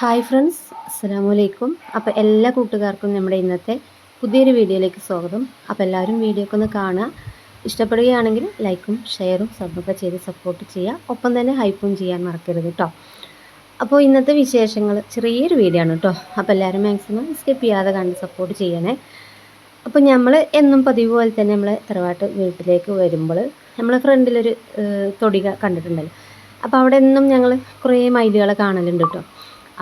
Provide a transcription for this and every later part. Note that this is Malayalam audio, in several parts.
ഹായ് ഫ്രണ്ട്സ് അസ്സാമലൈക്കും അപ്പോൾ എല്ലാ കൂട്ടുകാർക്കും നമ്മുടെ ഇന്നത്തെ പുതിയൊരു വീഡിയോയിലേക്ക് സ്വാഗതം. അപ്പോൾ എല്ലാവരും വീഡിയോ ഒക്കെ ഒന്ന് കാണുക. ഇഷ്ടപ്പെടുകയാണെങ്കിൽ ലൈക്കും ഷെയറും സബ്ബൊക്കെ ചെയ്ത് സപ്പോർട്ട് ചെയ്യുക. ഒപ്പം തന്നെ ഹൈപ്പും ചെയ്യാൻ മറക്കരുത് കേട്ടോ അപ്പോൾ ഇന്നത്തെ വിശേഷങ്ങൾ ചെറിയൊരു വീഡിയോ ആണ് കേട്ടോ അപ്പോൾ എല്ലാവരും മാക്സിമം സ്കിപ്പ് ചെയ്യാതെ കണ്ട് സപ്പോർട്ട് ചെയ്യണേ. അപ്പോൾ നമ്മൾ എന്നും പതിവ് പോലെ തന്നെ നമ്മൾ തറവാട്ട് വീട്ടിലേക്ക് വരുമ്പോൾ നമ്മൾ ഫ്രണ്ടിലൊരു തൊടിക കണ്ടിട്ടുണ്ടല്ലോ. അപ്പോൾ അവിടെ നിന്നും ഞങ്ങൾ കുറേ മയിലുകളെ കാണലുണ്ട് കേട്ടോ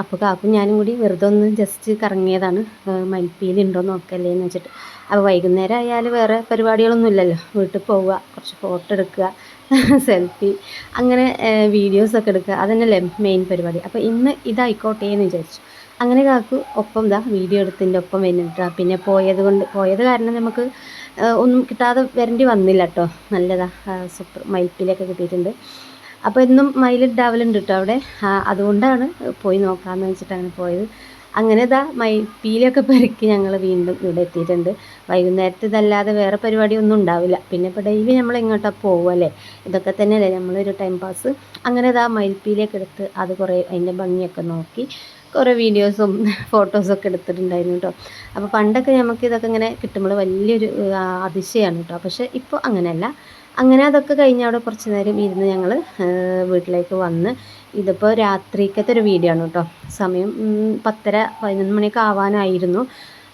അപ്പോൾ കാക്കും ഞാനും കൂടി വെറുതെ ഒന്ന് ജസ്റ്റ് കറങ്ങിയതാണ്. മയിൽപ്പീലുണ്ടോ നോക്കല്ലേ എന്ന് വെച്ചിട്ട്. അപ്പോൾ വൈകുന്നേരം ആയാൽ വേറെ പരിപാടികളൊന്നും ഇല്ലല്ലോ വീട്ടിൽ പോവുക കുറച്ച് ഫോട്ടോ എടുക്കുക സെൽഫി അങ്ങനെ വീഡിയോസൊക്കെ എടുക്കുക. അതന്നെയല്ലേ മെയിൻ പരിപാടി. അപ്പോൾ ഇന്ന് ഇതായിക്കോട്ടെ എന്ന് വിചാരിച്ചു. അങ്ങനെ കാക്കു ഒപ്പം ഇതാ വീഡിയോ എടുത്തിന്റെ ഒപ്പം വരുന്നുണ്ട് പിന്നെ പോയത് കൊണ്ട് പോയത് കാരണം നമുക്ക് ഒന്നും കിട്ടാതെ വരേണ്ടി വന്നില്ല കേട്ടോ നല്ലതാ. സൂപ്പർ. മയിൽപ്പീലൊക്കെ കിട്ടിയിട്ടുണ്ട്. അപ്പോൾ എന്നും മയിലുണ്ടാവലുണ്ട് കേട്ടോ അവിടെ. അതുകൊണ്ടാണ് പോയി നോക്കാമെന്ന് വെച്ചിട്ട് അങ്ങനെ പോയത്. അങ്ങനെ ഇതാ മയിൽപ്പീലൊക്കെ പെറുക്കി ഞങ്ങൾ വീണ്ടും ഇവിടെ എത്തിയിട്ടുണ്ട്. വൈകുന്നേരത്ത് ഇതല്ലാതെ വേറെ പരിപാടി ഒന്നും ഉണ്ടാവില്ല. പിന്നെ ഇപ്പോൾ ഡെയിലി നമ്മൾ ഇങ്ങോട്ടാണ് പോവുമല്ലേ ഇതൊക്കെ തന്നെയല്ലേ. നമ്മളൊരു ടൈം പാസ് അങ്ങനെ ഇതാ മയിൽപ്പീലൊക്കെ എടുത്ത് അത് കുറേ അതിന്റെ ഭംഗിയൊക്കെ നോക്കി കുറേ വീഡിയോസും ഫോട്ടോസൊക്കെ എടുത്തിട്ടുണ്ടായിരുന്നു കേട്ടോ. അപ്പോൾ പണ്ടൊക്കെ നമുക്ക് ഇതൊക്കെ ഇങ്ങനെ കിട്ടുമ്പോൾ വലിയൊരു അതിശയമാണ് കേട്ടോ. പക്ഷേ ഇപ്പോൾ അങ്ങനെയല്ല. അങ്ങനെ അതൊക്കെ കഴിഞ്ഞ് അവിടെ കുറച്ച് നേരം ഇരുന്ന് ഞങ്ങൾ വീട്ടിലേക്ക് വന്ന് ഇതിപ്പോൾ രാത്രിക്കത്തെ ഒരു വീഡിയോ ആണ് കേട്ടോ. സമയം പത്തര പതിനൊന്ന് മണിയൊക്കെ ആവാനായിരുന്നു.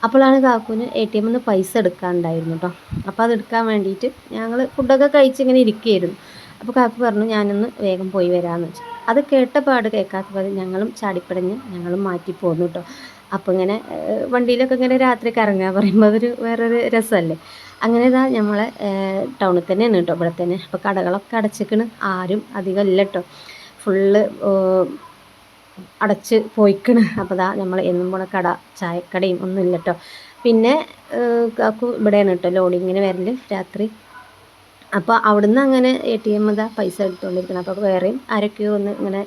അപ്പോഴാണ് കാക്കുവിന് എ ടി എമ്മിൽ നിന്ന് പൈസ എടുക്കാനുണ്ടായിരുന്നു കേട്ടോ. അപ്പോൾ അത് എടുക്കാൻ വേണ്ടിയിട്ട് ഞങ്ങൾ ഫുഡൊക്കെ കഴിച്ച് ഇങ്ങനെ ഇരിക്കുകയായിരുന്നു അപ്പോൾ കാക്കു പറഞ്ഞു ഞാനൊന്ന് വേഗം പോയി വരാമെന്ന് വെച്ചു. അത് കേട്ട പാട് കേൾക്കാത്ത പാട് ഞങ്ങളും ചാടിപ്പടഞ്ഞ് ഞങ്ങളും മാറ്റി പോന്നു കേട്ടോ അപ്പോൾ ഇങ്ങനെ വണ്ടിയിലൊക്കെ ഇങ്ങനെ രാത്രി കറങ്ങുക പറയുമ്പോൾ അതൊരു വേറൊരു രസമല്ലേ? അങ്ങനെ ഇതാ നമ്മളെ ടൗണിൽ തന്നെയാണ് കേട്ടോ ഇവിടെ തന്നെ. അപ്പോൾ കടകളൊക്കെ അടച്ചിക്കണ്. ആരും അധികം ഇല്ല കേട്ടോ ഫുള്ള് അടച്ച് പോയിക്കണ്. അപ്പോൾ ദാ നമ്മൾ എന്നും പോണ കട ചായക്കടയും ഒന്നും ഇല്ല കേട്ടോ പിന്നെ കാക്കു ഇവിടെയാണ് കേട്ടോ ലോഡിങ്ങിന് വരൽ. രാത്രി അപ്പോൾ അവിടുന്ന് അങ്ങനെ എ ടി എം ഇതാ പൈസ എടുത്തുകൊണ്ടിരിക്കണം അപ്പോൾ വേറെയും ആരൊക്കെയോ ഒന്ന് ഇങ്ങനെ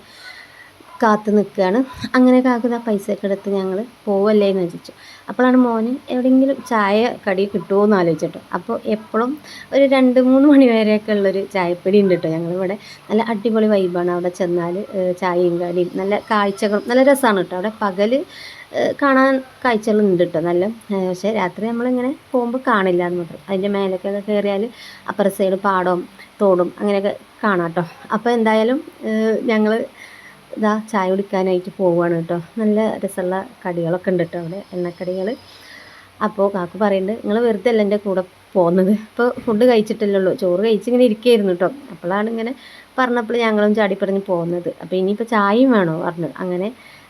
കാത്ത് നിൽക്കുകയാണ്. അങ്ങനെ കാക്കുന്ന പൈസ ഒക്കെ എടുത്ത് ഞങ്ങൾ പോവല്ലേ എന്ന് വെച്ചു അപ്പോഴാണ് മോന് എവിടെയെങ്കിലും ചായ കടി കിട്ടുമോ എന്ന് ആലോചിച്ചിട്ടോ. അപ്പോൾ എപ്പോഴും ഒരു രണ്ട് മൂന്ന് മണി വരെയൊക്കെ ഉള്ളൊരു ചായപ്പൊടി ഉണ്ട് കേട്ടോ ഞങ്ങളിവിടെ. നല്ല അടിപൊളി വൈബാണ് അവിടെ ചെന്നാൽ ചായയും കടിയും നല്ല കാഴ്ചകളും നല്ല രസമാണ് കേട്ടോ. അവിടെ പകൽ കാണാൻ കാഴ്ചകളുണ്ട് കേട്ടോ നല്ല. പക്ഷേ രാത്രി നമ്മളിങ്ങനെ പോകുമ്പോൾ കാണില്ല എന്ന് മാത്രം. അതിന്റെ മേലേക്കൊക്കെ കയറിയാൽ അപ്പുറ സൈഡ് പാടവും തോടും അങ്ങനെയൊക്കെ കാണാം കേട്ടോ. അപ്പോൾ എന്തായാലും ഞങ്ങൾ ഇതാ ചായ കുടിക്കാനായിട്ട് പോവുകയാണ് കേട്ടോ. നല്ല രസമുള്ള കടികളൊക്കെ ഉണ്ട് കേട്ടോ അവിടെ എണ്ണക്കടികൾ അപ്പോൾ കാക്കു പറയുന്നുണ്ട് നിങ്ങൾ വെറുതെ അല്ല എന്റെ കൂടെ പോകുന്നത്? ഇപ്പോൾ ഫുഡ് കഴിച്ചിട്ടില്ലല്ലോ ചോറ് കഴിച്ചിങ്ങനെ ഇരിക്കുകയായിരുന്നു കേട്ടോ. അപ്പോഴാണ് ഇങ്ങനെ പറഞ്ഞപ്പോൾ ഞങ്ങളും ചാടിപ്പറഞ്ഞ് പോകുന്നത്. അപ്പോൾ ഇനിയിപ്പോൾ ചായയും വേണോ പറഞ്ഞു. അങ്ങനെ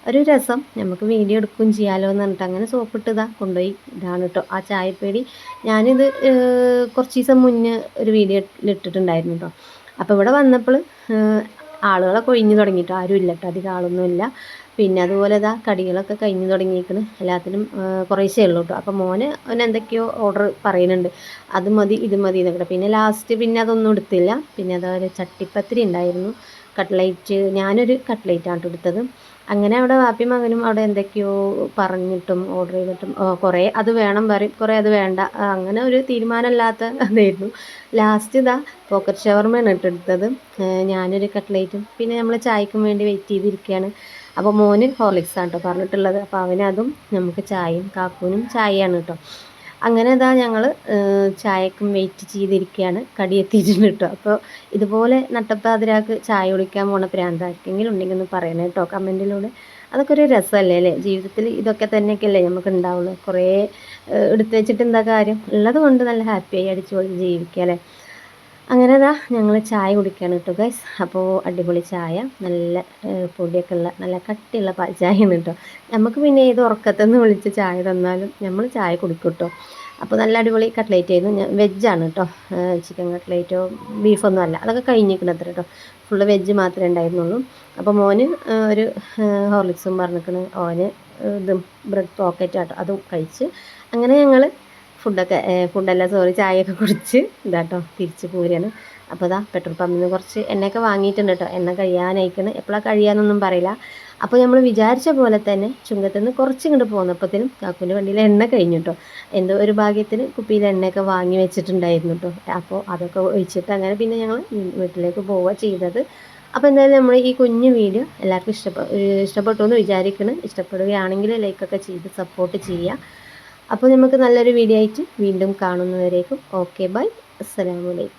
ഒരു രസം നമുക്ക് വീഡിയോ എടുക്കുകയും ചെയ്യാമല്ലോ എന്ന് പറഞ്ഞിട്ട് അങ്ങനെ സോപ്പിട്ട് ഇതാ കൊണ്ടുപോയി ഇതാണ് കേട്ടോ. ആ ചായപ്പേടി ഞാനിത് കുറച്ച് ദിവസം മുന്നേ ഒരു വീഡിയോ ഇട്ടിട്ടുണ്ടായിരുന്നു കേട്ടോ. അപ്പോൾ ഇവിടെ വന്നപ്പോൾ ആളുകളൊക്കെ ഒഴിഞ്ഞു തുടങ്ങിയിട്ട് ആരും ഇല്ല കേട്ടോ അധികം ആളൊന്നുമില്ല. പിന്നെ അതുപോലെ ഇതാ കടികളൊക്കെ കഴിഞ്ഞു തുടങ്ങിയിരിക്കുന്നു എല്ലാത്തിനും കുറേശ്ശേ ഉള്ളൂ കേട്ടോ അപ്പോൾ മോന് എന്തൊക്കെയോ ഓർഡർ പറയുന്നുണ്ട്. അത് മതി ഇത് മതി എന്നൊക്കെ പിന്നെ ലാസ്റ്റ് പിന്നെ അതൊന്നും എടുത്തില്ല. പിന്നെ അതുപോലെ ചട്ടിപ്പത്തിരി ഉണ്ടായിരുന്നു. കട്ട്ലൈറ്റ് ഞാനൊരു ആണ് എടുത്തത്. അങ്ങനെ അവിടെ വാപ്പി മകനും അവിടെ എന്തൊക്കെയോ പറഞ്ഞിട്ടും ഓർഡർ ചെയ്തിട്ടും കുറേ അത് വേണം പറയും കുറേ അത് വേണ്ട. അങ്ങനെ ഒരു തീരുമാനമില്ലാത്ത അതായിരുന്നു. ലാസ്റ്റ് ഇതാ പോക്കറ്റ് ഷവർമയാണ് ഇട്ടെടുത്തത് ഞാനൊരു കട്ട്ലേറ്റും പിന്നെ നമ്മൾ ചായക്കും വേണ്ടി വെയിറ്റ് ചെയ്തിരിക്കുകയാണ് അപ്പോൾ മോന് ഹോർലിക്സ് ആണ് കേട്ടോ പറഞ്ഞിട്ടുള്ളത്. അപ്പോൾ അവനതും നമുക്ക് ചായയും കാക്കൂനും ചായയാണ് കേട്ടോ. അങ്ങനെ ഇതാ ഞങ്ങൾ ചായക്കും വെയിറ്റ് ചെയ്തിരിക്കുകയാണ് കടി എത്തിയിട്ടുണ്ട് കേട്ടോ. അപ്പോൾ ഇതുപോലെ നട്ടപ്പാതിരാക്ക് ചായ കുടിക്കാൻ പോണ പ്രാന്താർക്കെങ്കിലും ഉണ്ടെങ്കിൽ ഒന്ന് പറയണേ കേട്ടോ കമന്റിലൂടെ അതൊക്കെ ഒരു രസമല്ലേ അല്ലേ? ജീവിതത്തിൽ ഇതൊക്കെ തന്നെയൊക്കെയല്ലേ നമുക്ക് ഉണ്ടാവുള്ളൂ. കുറേ എടുത്തു വെച്ചിട്ട് എന്താ കാര്യം? ഉള്ളത് കൊണ്ട് നല്ല ഹാപ്പിയായി അടിച്ചുപൊളി ജീവിക്കുക അല്ലേ? അങ്ങനെ ഇതാ ഞങ്ങൾ ചായ കുടിക്കുകയാണ് കേട്ടോ ഗൈസ് അപ്പോൾ അടിപൊളി ചായ നല്ല പൊടിയൊക്കെ ഉള്ള നല്ല കട്ടിയുള്ള ചായയാണ് കേട്ടോ നമുക്ക് പിന്നെ ഏത് ഉറക്കത്തെന്ന് വിളിച്ച് ചായ തന്നാലും നമ്മൾ ചായ കുടിക്കും കേട്ടോ അപ്പോൾ നല്ല അടിപൊളി കട്ട്ലേറ്റ് ആയിരുന്നു. വെജാണ് കേട്ടോ ചിക്കൻ കട്ട്ലേറ്റോ ബീഫൊന്നും അല്ല. അതൊക്കെ കഴിഞ്ഞിരിക്കണത്ര കേട്ടോ ഫുള്ള് വെജ് മാത്രമേ ഉണ്ടായിരുന്നുള്ളൂ. അപ്പോൾ മോന് ഒരു ഹോർലിക്സും പറഞ്ഞിരിക്കണ്. ഓന് ഇതും ബ്രെഡ് പോക്കറ്റ് ആട്ടോ. അതും കഴിച്ച്. അങ്ങനെ ഞങ്ങൾ ഫുഡൊക്കെ ഫുഡല്ല സോറി ചായയൊക്കെ കുടിച്ച് ഇതാട്ടോ തിരിച്ച് പോരുകയാണ് അപ്പോൾ ഇതാ പെട്രോൾ പമ്പിൽ നിന്ന് കുറച്ച് എണ്ണയൊക്കെ വാങ്ങിയിട്ടുണ്ട് കേട്ടോ എണ്ണ കഴിയാനായിക്കണ്. എപ്പോഴാണ് കഴിയാന്നൊന്നും പറയില്ല. അപ്പോൾ നമ്മൾ വിചാരിച്ച പോലെ തന്നെ ചുങ്കത്തുനിന്ന് കുറച്ച് ഇങ്ങോട്ട് പോന്നപ്പോഴത്തേനും കാക്കുവിന്റെ വണ്ടിയിൽ എണ്ണ കഴിഞ്ഞു കേട്ടോ എന്തോ ഒരു ഭാഗ്യത്തിന് കുപ്പിയിൽ എണ്ണയൊക്കെ വാങ്ങി വെച്ചിട്ടുണ്ടായിരുന്നു കേട്ടോ അപ്പോൾ അതൊക്കെ ഒഴിച്ചിട്ട് അങ്ങനെ പിന്നെ ഞങ്ങൾ വീട്ടിലേക്ക് പോവുക ചെയ്തത്. അപ്പോൾ എന്തായാലും നമ്മൾ ഈ കുഞ്ഞു വീഡിയോ എല്ലാവർക്കും ഇഷ്ടപ്പെട്ടു ഇഷ്ടപ്പെട്ടു എന്ന് വിചാരിക്കണം. ഇഷ്ടപ്പെടുകയാണെങ്കിൽ ലൈക്കൊക്കെ ചെയ്ത് സപ്പോർട്ട് ചെയ്യുക. അപ്പോൾ നമുക്ക് നല്ലൊരു വീഡിയോ ആയിട്ട് വീണ്ടും കാണുന്നവരേക്കും ഓക്കെ ബൈ അസ്സലാമലൈക്കും